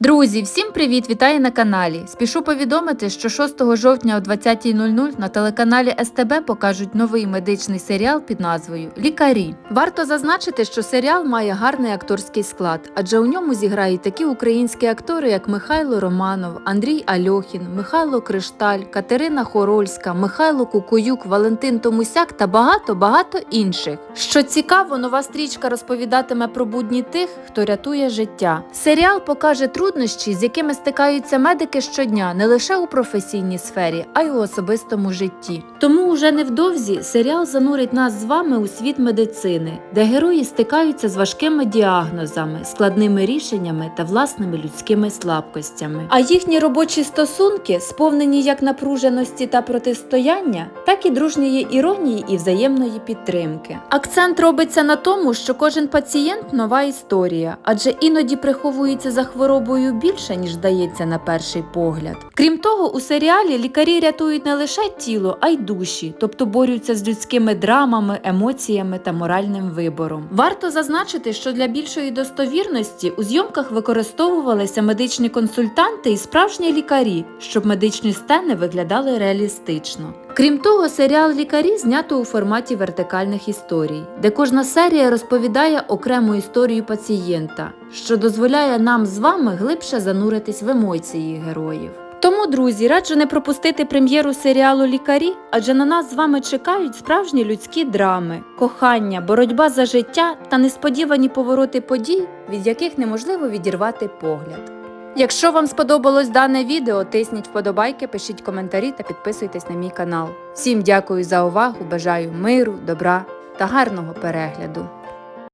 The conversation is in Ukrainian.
Друзі, всім привіт! Вітаю на каналі. Спішу повідомити, що 6 жовтня о 20.00 на телеканалі СТБ покажуть новий медичний серіал під назвою Лікарі. Варто зазначити, що серіал має гарний акторський склад, адже у ньому зіграють такі українські актори, як Михайло Романов, Андрій Альохін, Михайло Кришталь, Катерина Хорольська, Михайло Кукуюк, Валентин Томусяк та багато багато інших. Що цікаво, нова стрічка розповідатиме про будні тих, хто рятує життя. Серіал покаже труднощі, з якими стикаються медики щодня не лише у професійній сфері, а й у особистому житті. Тому уже невдовзі серіал занурить нас з вами у світ медицини, де герої стикаються з важкими діагнозами, складними рішеннями та власними людськими слабкостями. А їхні робочі стосунки сповнені як напруженості та протистояння, так і дружньої іронії і взаємної підтримки. Акцент робиться на тому, що кожен пацієнт нова історія, адже іноді приховується за хворобою більше, ніж здається на перший погляд. Крім того, у серіалі лікарі рятують не лише тіло, а й душі, тобто борються з людськими драмами, емоціями та моральним вибором. Варто зазначити, що для більшої достовірності у зйомках використовувалися медичні консультанти і справжні лікарі, щоб медичні сцени виглядали реалістично. Крім того, серіал Лікарі знято у форматі вертикальних історій, де кожна серія розповідає окрему історію пацієнта, що дозволяє нам з вами глибше зануритись в емоції героїв. Тому, друзі, раджу не пропустити прем'єру серіалу Лікарі, адже на нас з вами чекають справжні людські драми, кохання, боротьба за життя та несподівані повороти подій, від яких неможливо відірвати погляд. Якщо вам сподобалось дане відео, тисніть вподобайки, пишіть коментарі та підписуйтесь на мій канал. Всім дякую за увагу, бажаю миру, добра та гарного перегляду.